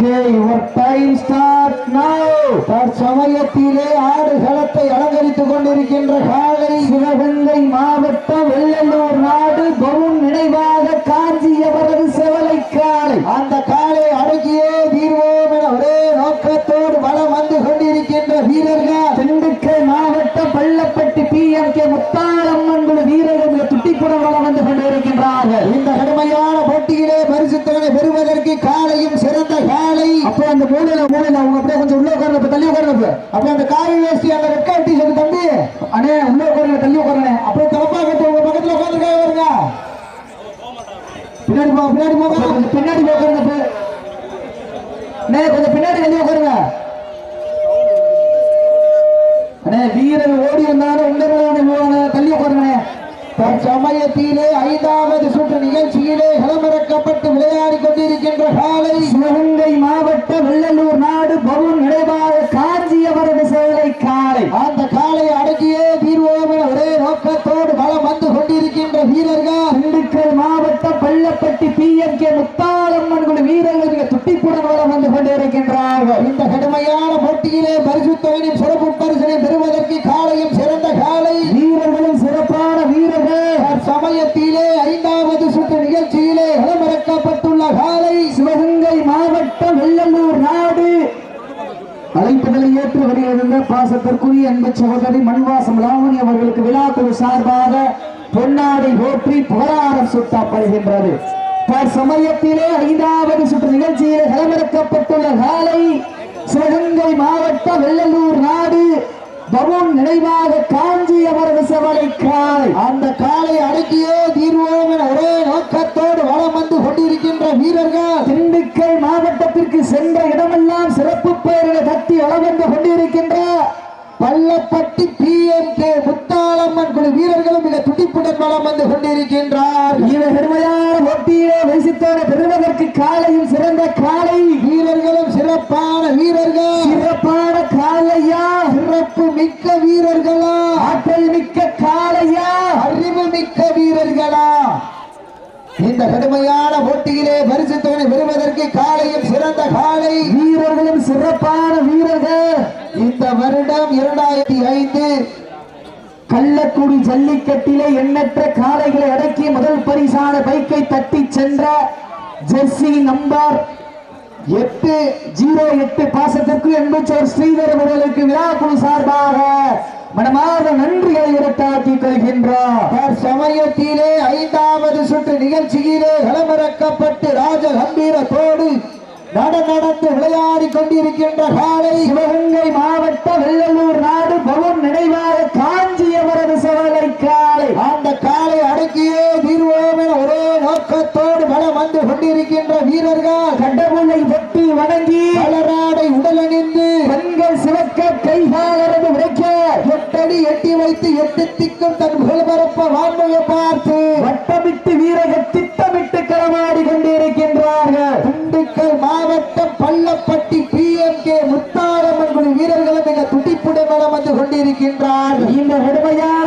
Okay your time start now தற்சமயத்திலே ஆடுகளத்தை அலங்கரித்துக் கொண்டிருக்கின்ற காலை சிவகங்கை மாவட்டம் வெள்ளலூர் நாடு பவுன் நினைவாக காஞ்சியவரது செவலை காலை. அந்த காலை அடக்கியே தீர்வோம் என ஒரே நோக்கத்தோடு வளம் வந்து கொண்டிருக்கின்ற வீரர்கள். திண்டுக்கல் மாவட்டம் Pallapatti P M K Muthalamman குழு வீரர்கள் மிக வளம் வந்து கொண்டிருக்கின்றார்கள். இந்த கடுமையான போட்டியிலே பரிசுத்தவனை பெறுவதற்கு காலையும் சிறந்த காலை. அப்போ அந்த மூலையில மூலையில அவங்க அப்படியே கொஞ்சம் உள்ள உட்கார்ந்து தள்ளி உட்கார்ந்து அப்ப அந்த காவி வேஷ்டி அந்த ரெட் கட்டி சொல்லி தம்பி. அண்ணே உள்ள உட்காருங்க தள்ளி உட்காருங்க. அப்படியே தலப்பா கட்டு உங்க பக்கத்துல உட்காந்துருக்காங்க வருங்க பின்னாடி போ பின்னாடி கொஞ்சம் பின்னாடி உட்காருங்க. அண்ணே கொஞ்சம் பின்னாடி தள்ளி உட்காருங்க. அண்ணே வீரர் ஓடி வந்தாலும் உட்காருங்க தற்சமயத்திலே ஐந்தாவது சுற்று நிகழ்ச்சியிலே களமிறக்கப்பட்டு விளையாடி கொண்டிருக்கின்ற காலை சிவகங்கை மாவட்ட வெள்ளலூர் நாடு பவுன் நினைவாக காஞ்சியவரது சேலை காலை. அந்த காலை அடக்கியே தீர்வோம் என ஒரே நோக்கத்தோடு பலம் வந்து கொண்டிருக்கின்ற வீரர்கள். திண்டுக்கல் மாவட்டம் Pallapatti P M K Muthalamman குழு வீரர்கள் மிக துட்டிப்புடன் வளம் வந்து கொண்டிருக்கின்றார்கள். இந்த கடுமையான போட்டியிலே பரிசுத்தவனின் சிறப்பு பரிசனை பெறுவதற்கு காலையும் சிறந்த காலை வீரர்களும் சிறப்பான வீரர்கள் சமயத்திலே ஐந்தாவது சுற்று நிகழ்ச்சியிலே களமிறக்கப்பட்டுள்ள காலை சிவகங்கை மாவட்டம் வெள்ளலூர் நாடு அழைப்புகளை ஏற்று பாசத்திற்குரிய அன்பு சகோதரி மண்வாசம் லாவணி அவர்களுக்கு விழாக்குழு சார்பாக பொன்னாடை போற்றி புகழாரம் சுட்டப்படுகின்றது. சமயத்திலே ஐந்தாவது சுற்று நிகழ்ச்சியில் களமிறக்கப்பட்டுள்ள காலை சிவகங்கை மாவட்ட வெள்ளலூர் நாடு பவன் நினைவாக காஞ்சி அவரது செவலை காலை. அந்த காலை அடக்கியே தீர்வோம் என ஒரே நோக்கத்தோடு வளம் வந்து கொண்டிருக்கின்ற வீரர்கள் மாவட்டத்திற்கு சென்ற இடமெல்லாம் சிறப்பு பெயர்களை தட்டி வந்து கொண்டிருக்கின்ற Pallapatti P M K Muthalamman குழு வீரர்களும் மிக துடிப்புடன் வளம் வந்து கொண்டிருக்கின்றார். இந்த பெருமையான போட்டியிலே வசித்தோட பெறுவதற்கு காலையும் சிறந்த காலை. வீரர்களும் சிறப்பான வீரர்கள். சிறப்பான காலையா? சிறப்பு மிக்க வீரர்களா? ஆற்றல் மிக்க காலையா? அறிவு மிக்க வீரர்களா? இந்த கடுமையான போட்டியிலே பரிசு தொகை பெறுவதற்கு காலையும் சிறந்த காலை. வீரர்களும் சிறப்பான வீரர்கள். இந்த வருடம் இரண்டாயிரத்தி ஐந்து கள்ளக்குடி ஜல்லிக்கட்டிலே எண்ணற்ற காளைகளை அடக்கி முதல் பரிசான பைக்கை தட்டி சென்ற ஜெர்சி நம்பர். எட்டு ஜீரோ எட்டு பாசத்திற்கு எண்பச்சோர் ஸ்ரீதர் அவர்களுக்கு விழாக்குழு சார்பாக மனமார்ந்த நன்றிகளை உரத்தாக்கி கொள்கின்றார். சமயத்திலே ஐந்தாவது சுற்று நிகழ்ச்சியிலே களமிறக்கப்பட்டு ராஜ கம்பீரத்தோடு நட நடந்து விளையாடி கொண்டிருக்கின்ற காலை சிவகங்கை மாவட்டம் வெள்ளலூர் நாடு பவன் நினைவாக காஞ்சியவரது சவலை காலை. அந்த காலை அடக்கியே தீர்வோம் என ஒரே நோக்கத்தோடு வளம் வந்து கொண்டிருக்கின்ற வீரர்கள் கடவுளை வெட்டி வணங்கி மலராடை உடலணிந்து பெண்கள் சிவக்க கைகாலரது உடைக்க எட்டடி எட்டி வைத்து எட்டு திக்கும் தன் புகழ்பரப்ப வாழ்மையை பார்த்து வட்டமிட்டு வீரர்கள் திட்டமிட்டு களமாடி கொண்டிருக்கின்றார்கள். திண்டுக்கல் மாவட்டம் Pallapatti P M K Mutharamman குழு வீரர்களும் மிக துடிப்புடன் வளம் வந்து கொண்டிருக்கின்றார் இந்த கடுமையான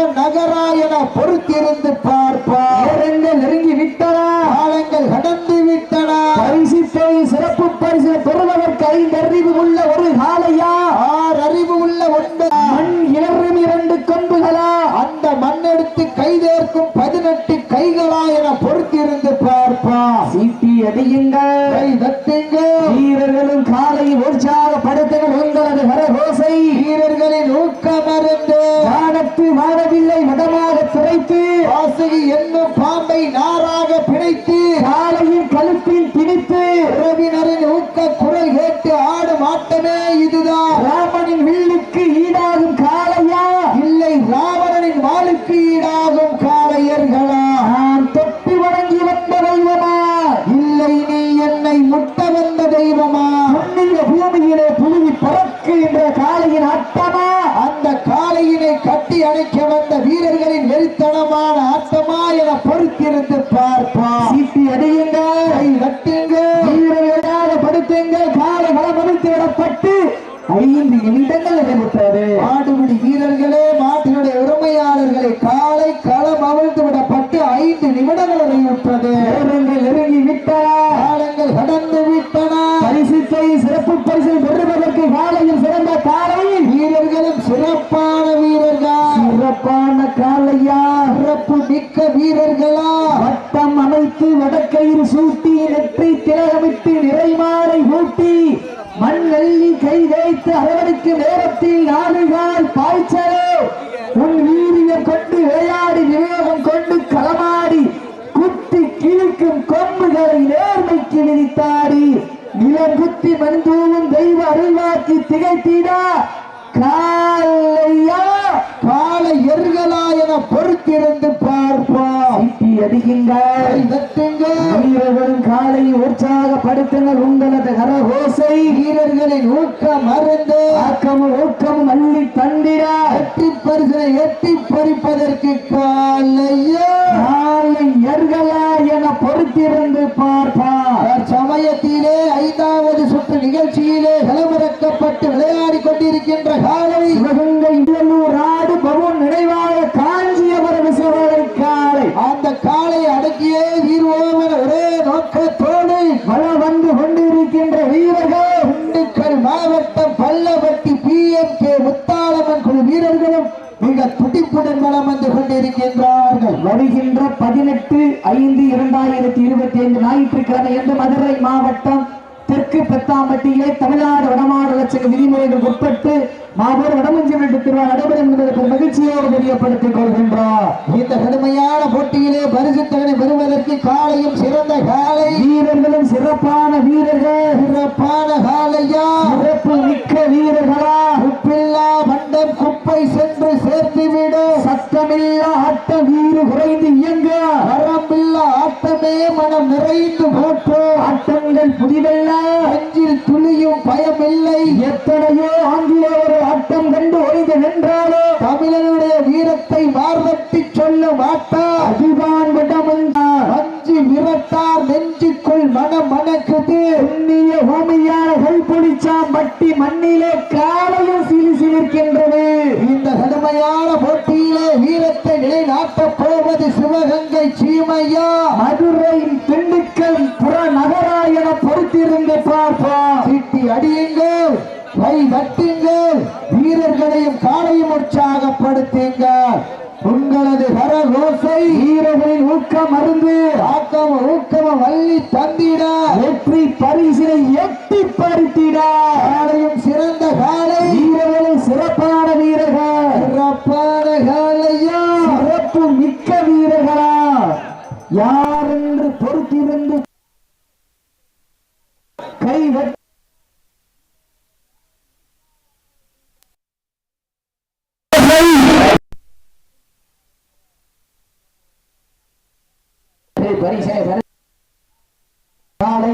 புற நகரா என பொறுத்திருந்து பார்ப்பார். நெருங்கி விட்டன காலங்கள் கடந்து விட்டன பரிசு சிறப்பு பரிசு பெறுவதற்கு ஐந்து அறிவு உள்ள ஒரு காலையா ஆறு அறிவு உள்ள ஒன்பது மண் இளறும் இரண்டு கொம்புகளா? அந்த மண்ணெடுத்து கைதேர்க்கும் பதினெட்டு கைகளா என பொறுத்திருந்து பார்ப்பா சீட்டி அடியுங்கள். கை தட்டுங்கள். வீரர்களும் காலை உற்சாகப்படுத்துங்கள். உங்களது வரகோசை வீரர்களின் ஊக்கமருந்து வட்டம் அமைத்து வடக்கயிறு சூட்டி நெற்றி திலகமிட்டு நிறைமாறை ஊட்டி மண் வெள்ளி கை வைத்து அரவணைக்கு நேரத்தில் நாடுகால் பாய்ச்சலோ. உன் வீரியம் கொண்டு விளையாடி விவேகம் கொண்டு களமாடி குத்தி கிழிக்கும் கொம்புகளை நேர்மைக்கு விதித்தாடி நிலம் குத்தி மண்தூவும் தெய்வ அருள்வாக்கி திகைத்தீடா. காலையா? காலை எர்களா என பொறுத்திருந்து பார்ப்போம். வெட்டுங்கள் வீரர்களும் காலை உற்சாகப்படுத்துங்கள் உங்களது கரகோசை வீரர்களின் ஊக்கம் மறந்து ஆக்கமும் ஊக்கமும் அள்ளி தந்திட. வெற்றி பரிசனை எட்டி பறிப்பதற்கு காலையா? நாளை எர்களா என பொறுத்திருந்து பார்ப்பார் சமயத்திலே ஐந்தாவது சுற்று நிகழ்ச்சியிலே களமிறக்கப்பட்டு விளையாடி கொண்டிருக்கின்ற காலை மிகுந்த இடலூர் ஆடு பவன் நினைவாக காஞ்சியவர விசவரை காலை அந்த காலை அடக்கியே வீர்வோம் என ஒரே நோக்கத்தோடு வளம் வந்து கொண்டிருக்கின்ற வீரர்கள் திண்டுக்கல் மாவட்டம் Pallavatti P M K Muthalamman குழு வீரர்களும் மிக துடிப்புடன் வளம் வந்து கொண்டிருக்கின்றார்கள். வருகின்ற பதினெட்டு ஐந்து இரண்டாயிரத்தி இருபத்தி ஐந்து ஞாயிற்றுக்கிழமை என்று மதுரை மாவட்டம் தெற்கு பெத்தாம்பட்டியிலே தமிழ்நாடு வடமாடு லட்சங்க விதிமுறைகள் உட்பட்டு மாபெரும் வடமஞ்சி வீட்டு திருவிழா நடைபெறும் என்பதற்கு மகிழ்ச்சியோடு தெரியப்படுத்திக் கொள்கின்றார். இந்த கடுமையான போட்டியிலே பரிசுத்தவனை பெறுவதற்கு காலையும் சிறந்த காலை. வீரர்களும் சிறப்பான வீரர்கள். சிறப்பான காலையா? சிறப்பு மிக்க வீரர்களா? உப்பில்லா மண்டம் குப்பை சென்று சேர்த்துவிடும் சத்தமில்லா ஆட்ட வீறு குறைந்து இயங்க. வரம்பில்லா ஆட்டமே மனம் நிறைந்து போற்றோம். ஆட்டங்கள் புதிதல்ல. நெஞ்சில் துளியும் பயமில்லை. எத்தனையோ ஆங்கில ஒரு ஆட்டம் கண்டு ஒழிந்து நின்றாலோ தமிழனுடைய வீரத்தை மார்வட்டி சொல்ல மாட்டார் அதுதான் விடமந்தார் அஞ்சு விரட்டார் நெஞ்சுக்குள் மனம் மணக்குது புண்ணிய பூமியான கைப்பொழிச்சா மட்டி மண்ணிலே காலையும் சிலி சிலிர்க்கின்றது இந்த கடுமையான போட்டியிலே வீரத்தை நிலைநாட்டப் போவது சிவகங்கை சீமையா மதுரை திண்டுக்கல் புறநகரா என பொறுத்திருந்து பார்ப்போம் சீட்டி அடியுங்கள் கை தட்டுங்கள் வீரர்களையும் காலையும் உற்சாகப்படுத்துங்கள் உங்களது கரகோசை வீரர்களின் ஊக்கம் அருந்து ஆக்கம ஊக்கம வள்ளி தந்திட. வெற்றி பரிசினை எட்டி பருத்திட காலையும் சிறந்த காலை. வீரர்களின் சிறப்பான வீரர்கள். சிறப்பான காலையா? சிறப்பு மிக்க வீரர்களா? யார் என்று பொறுத்திருந்து கை வட்டி பரிசை பெற- காலை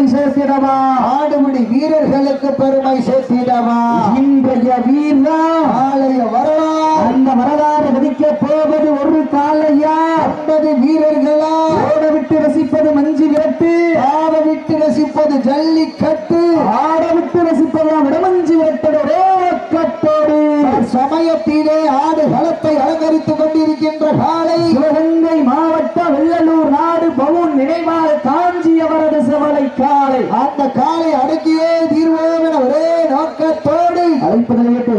பெருமை சேர்த்திடவா? ஆடுபிடி வீரர்களுக்கு பெருமை சேர்த்திடவா? இன்றைய வீரா ஆலய வரலாறு அந்த வரலாறு விதிக்க போவது ஒரு காலையா? ஐம்பது வீரர்களா? ஓட விட்டு ரசிப்பது மஞ்சு விரட்டு? ஆட விட்டு ரசிப்பது ஜல்லிக்கட்டு? ஆட விட்டு ரசிப்பதெல்லாம் விடமஞ்சு விரட்டோடு சமயத்திலே ஆடு களத்தை அலங்கரித்துக் கொண்டிருக்கின்ற காலை சிவகங்கை மாவட்டம் வெள்ளலூர் நாடு பவுன் நினைவாக காஞ்சி அவரது செவலை காலை அந்த காலை அடக்கியே தீர்வோம் என ஒரே நோக்கத்தோடு அழைப்பதில் ஏற்று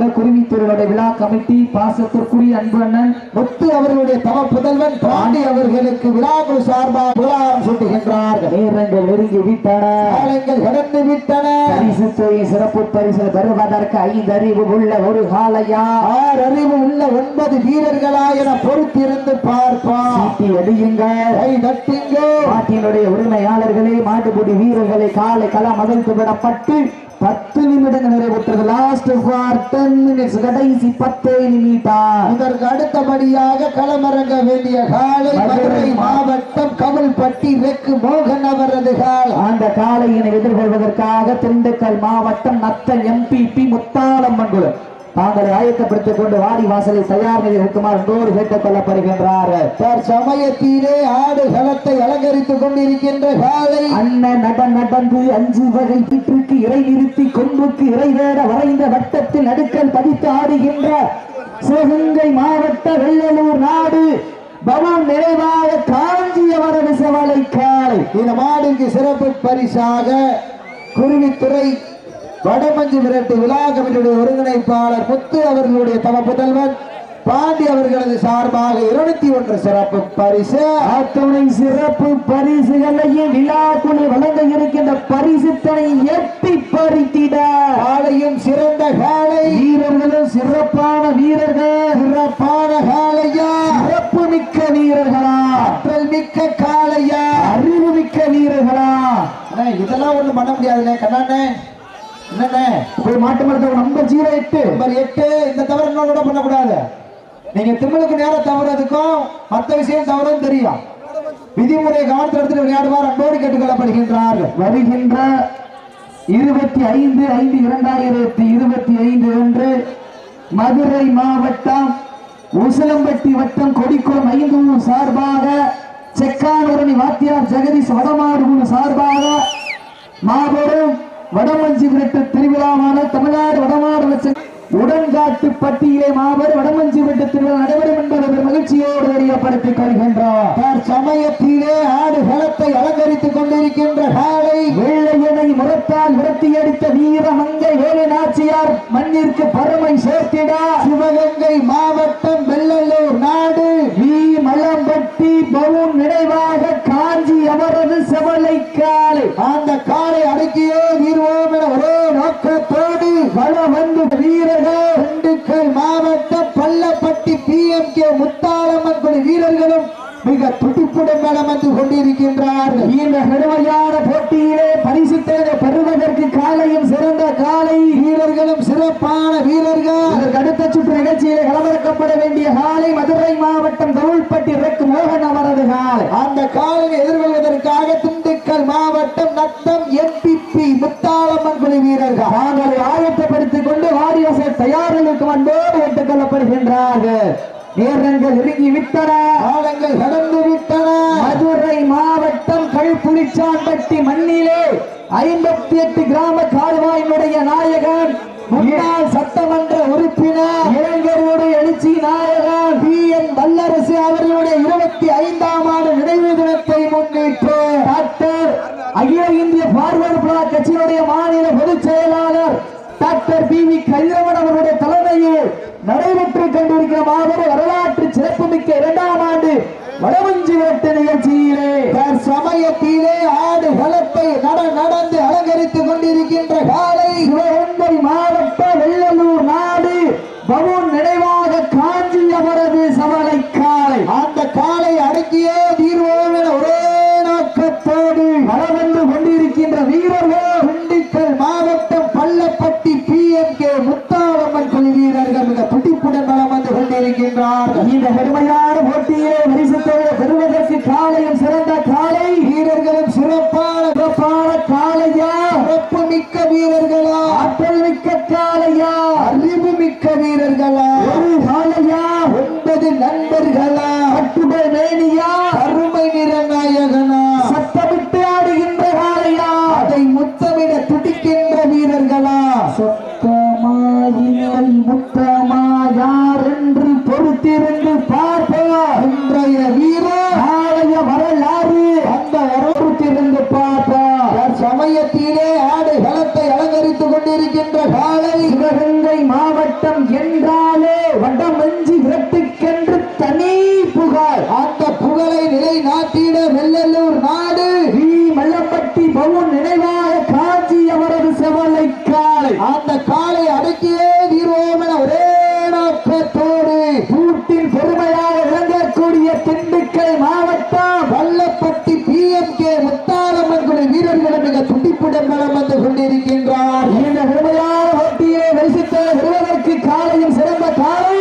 தந்திருக்கின்ற குருவி திருவடை விழா கமிட்டி பாசத்திற்குரிய அன்பு அண்ணன் முத்து அவர்களுடைய தம புதல்வன் பாண்டி அவர்களுக்கு விழாக்குழு சார்பாக புகழாரம் சூட்டுகின்றார்கள். நேரங்கள் நெருங்கி விட்டன. காலங்கள் கடந்து விட்டன. பரிசு தொகை சிறப்பு பரிசு பெறுவதற்கு ஐந்து அறிவு உள்ள ஒரு காலையா ஆறு அறிவு உள்ள ஒன்பது வீரர்களா என பொறுத்திருந்து பார்ப்பான். அடியுங்கள் கை தட்டுங்க. நாட்டினுடைய உரிமையாளர்களே மாட்டுக்குடி வீரர்களை காலை களம் அகழ்த்து விடப்பட்டு பத்து நிமிடங்கள் நிறைவுற்றது. லாஸ்ட் ஃபார் டென் மினிட்ஸ் கடைசி பத்தே நிமிடம். இதற்கு அடுத்தபடியாக களமிறங்க வேண்டிய காலை மதுரை மாவட்டம் கமல்பட்டி ரெக்கு மோகன் அவரது கால். அந்த காளையினை எதிர்கொள்வதற்காக திண்டுக்கல் மாவட்டம் நத்தல் எம்பிபி முத்தாளம் மங்குளம் தாங்களை ஆயத்தப்படுத்திக் கொண்டு வாடி வாசலை தயார் நிலையில் இருக்குமாறு அன்போடு கேட்டுக் கொள்ளப்படுகின்றார்கள் தற்சமயத்திலே ஆடு களத்தை அலங்கரித்துக் கொண்டிருக்கின்ற காலை அண்ணன் நட நடந்து அஞ்சு வகை வீட்டிற்கு இறை நிறுத்தி கொம்புக்கு இறை வேட வரைந்த வட்டத்தில் நடுக்கல் பதித்து ஆடுகின்ற சிவகங்கை மாவட்ட வெள்ளலூர் நாடு பவன் நிறைவாக காஞ்சியவரது செவலை காலை. இந்த மாடிற்கு சிறப்பு பரிசாக குருவித்துறை வடமஞ்சு விரட்டு விழா கமிட்டியுடைய ஒருங்கிணைப்பாளர் முத்து அவர்களுடைய தம புதல்வன் பாண்டி அவர்களது சார்பாக இருநூத்தி ஒன்று சிறப்பு பரிசு. அத்துணை சிறப்பு பரிசுகளையும் விழாக்குழு வழங்க இருக்கின்ற பரிசுத்தனை எட்டி பறித்திட. காலையும் சிறந்த காலை வீரர்களும் சிறப்பான வீரர்கள். சிறப்பான காலையா சிறப்பு மிக்க வீரர்களா. ஆற்றல் மிக்க காலையா அறிவு மிக்க வீரர்களா. இதெல்லாம் ஒண்ணும் பண்ண முடியாதுண்ணே கண்ணாண்ணே. என்னண்ணே ஒரு மாட்டு மரத்தோட நம்பர் ஜீரோ எட்டு நம்பர் எட்டு இந்த தவறு இன்னொரு பண்ணக்கூடாது. நீங்க திமிழுக்கு நேரம் தவறதுக்கும் மற்ற விஷயம் தவறும் தெரியும். விதிமுறை கவனத்தில் எடுத்துட்டு விளையாடுவார் அன்போடு கேட்டுக்கொள்ளப்படுகின்றார்கள். வருகின்ற இருபத்தி ஐந்து ஐந்து இரண்டாயிரத்தி இருபத்தி ஐந்து அன்று மதுரை மாவட்டம் உசிலம்பட்டி வட்டம் கொடிக்குளம் ஐந்தூர் சார்பாக செக்கானூரணி வாத்தியார் ஜெகதீஷ் வடமாடு சார்பாக மாபெரும் வடமஞ்சி விரட்டு திருவிழாவான தமிழ்நாடு வடமாடு உடன்காட்டு பட்டியலே மாபெரும் வடமஞ்சி விட்டு திருவிழா நடைபெறும் என்பதை மகிழ்ச்சியோடு தெரியப்படுத்திக் கொள்கின்றார். சமயத்திலே ஆடு களத்தை அலங்கரித்துக் கொண்டிருக்கின்ற காலை வெள்ளையனை முரத்தால் விரட்டி அடித்த வீர மங்கை வேலு நாச்சியார் மண்ணிற்கு பருமை சேர்த்திட. சிவகங்கை மாவட்டம் வெள்ளலூர். களமிறக்கப்பட வேண்டிய காலை மதுரை மாவட்டம் தவுள்பட்டி ரெக்கு மோகன் அவரது காலை. அந்த காலையை எதிர்கொள்வதற்காக திண்டுக்கல் மாவட்டம் நத்தம் எம்பிபி முத்தாளம்மன் குழு வீரர்கள். தாங்களை ஆயத்தப்படுத்திக் கொண்டு வாரியசை தயாரில் இருக்கும் அன்போடு ஏற்றுக் கொள்ளப்படுகின்றார்கள். நேரங்கள் நெருங்கி விட்டன. காலங்கள் கடந்து விட்டன. மதுரை மாவட்டம் கல்புளிச்சான்பட்டி மண்ணிலே ஐம்பத்தி எட்டு கிராம டாக்டர் பி வி கதிரவன் அவருடைய தலைமையில் நடைபெற்று கொண்டிருக்கிற மாபெரும் வரலாற்று சிறப்புமிக்க இரண்டாம் ஆண்டு வடமஞ்சி வேட்டு நிகழ்ச்சியில் சமயத்திலே ஆடு களத்தை நட நடந்து அலங்கரித்துக் கொண்டிருக்கின்ற காலை சிவகங்கை மாவட்ட வெள்ளலூர் நாடு பவுன் நினைவாக காஞ்சி அவரது சவலை காலை அந்த காலை அடக்கியே தீர்வோம் என ஒரே நோக்கத்தோடு வளவந்து கொண்டிருக்கின்ற வீரர்கள் திண்டுக்கல் மாவட்டம் Pallapatti P M K Muthalamman குழு வீரர்கள் மிக துடிப்புடன் வலம் வந்து கொண்டிருக்கின்றார்கள் இந்த கடுமையான போட்டியிலே பரிசுத்தோடு பெறுவதற்கு காலையும் சிறந்த காலை. வீரர்களும் சிறப்பான சிறப்பான காலையா? சிறப்பு மிக்க வீரர்களா? ஆற்றல் மிக்க காலையா? அறிவு மிக்க வீரர்களா? ஒரு காலையா? ஒன்பது நண்பர்களா? கட்டுடல் மேனியா? அருமை நிறநாயகனா சமயத்திலே ஆடு பலத்தை அலங்கரித்துக் கொண்டிருக்கின்ற காலை சிவகங்கை மாவட்டம் என்றாலே வடம் காலையும் சிறந்த காலை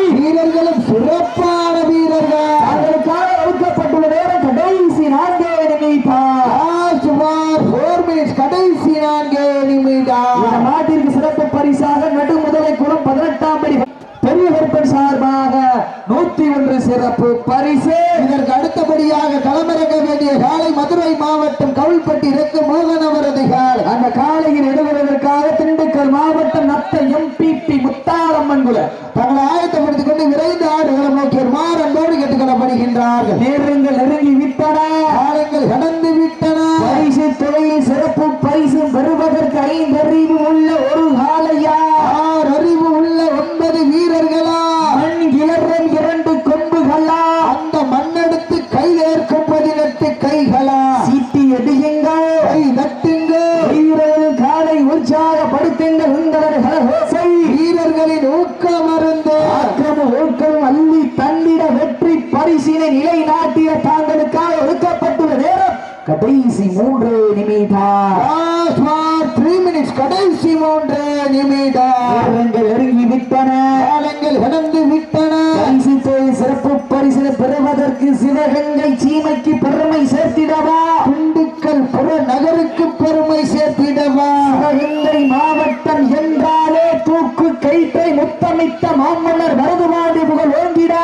கடைசி மூன்று நிமிடம் நெருங்கி விட்டன. காலங்கள் கடந்து விட்டன. பரிசு சிறப்பு பரிசினை பெறுவதற்கு சிவகங்கை சீமைக்கு பெருமை சேர்த்திடவா? திண்டுக்கல் புற நகருக்கு பெருமை சேர்த்திடவா? சிவகங்கை மாவட்டம் என்றாலே தூக்கு கைத்தை முத்தமிட்ட மாமன்னர் மருதுமாடி புகழ் ஓங்கிட.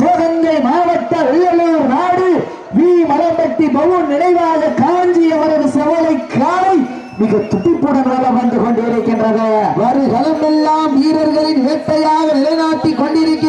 சிவகங்கை மாவட்ட வெள்ளலூர் நாடு வி. மலம்பட்டி பவு நினைவாக காஞ்சி அவரது செவலை காலை மிக துடிப்புடன் வளம் வந்து கொண்டிருக்கின்றது. வருகளமெல்லாம் வீரர்களின் வேட்டையாக நிலைநாட்டி கொண்டிருக்கிறது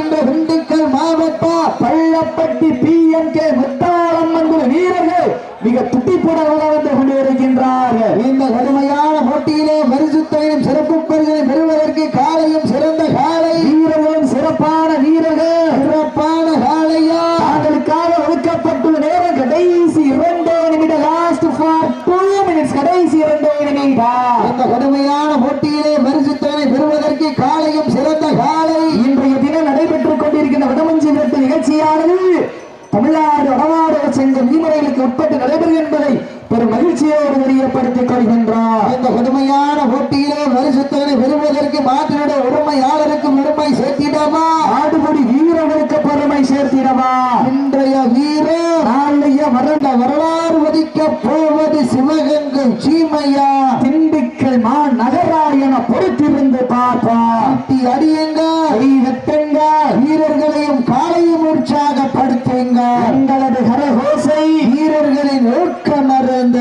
மகிழ்ச்சியோடு தெரியப்படுத்திக் கொள்கின்றார். இந்த கடுமையான போட்டியிலே பரிசுத்தனை பெறுவதற்கு மாற்றினுடைய உரிமை சேர்த்திடவா? ஆடுபடி வீரர்களுக்கு பெருமை சேர்த்திடவா? இன்றைய வீரர் நாளைய இந்த வரலாறு வதிக்க போவது சிவகங்கை சீமையா? திண்டுக்கல் மா நகரா என பொறுத்திருந்து பார்ப்பார் கட்டி அடியுங்க. வெட்டுங்க வீரர்களையும் காலையும் உற்சாகப்படுத்துங்க. எங்களது கரகோசை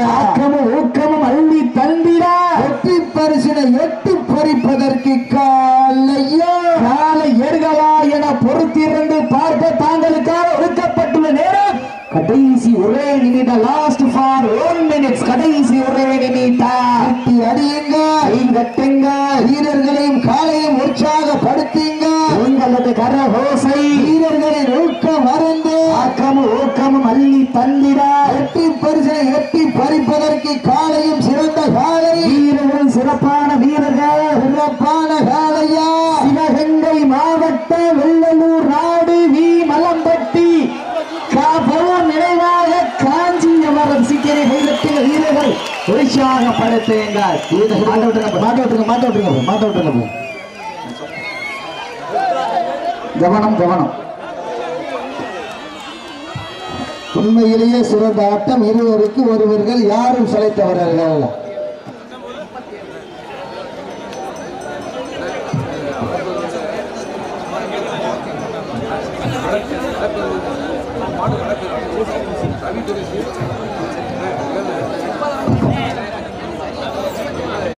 ஆக்கமும் ஊக்கமும் அள்ளி தந்திட. வெற்றி பரிசினை எட்டு பறிப்பதற்கு காலையோ. காலை ஏறுகளா என பொறுத்திருந்து பார்க்க தாங்களுக்காக ஒதுக்கப்பட்டுள்ள நேரம். கடைசி ஒரே நிமிடம் உற்சாகப்படுத்துங்கள் மாட்ட விட்டுருங்க மாட்ட விட்டுருங்க மாட்ட விட்டுருங்க மாட்ட விட்டுருங்க கவனம் கவனம். உண்மையிலேயே சிறந்த ஆட்டம் இருவருக்கு ஒருவர்கள் யாரும் சளைத்தவர்கள்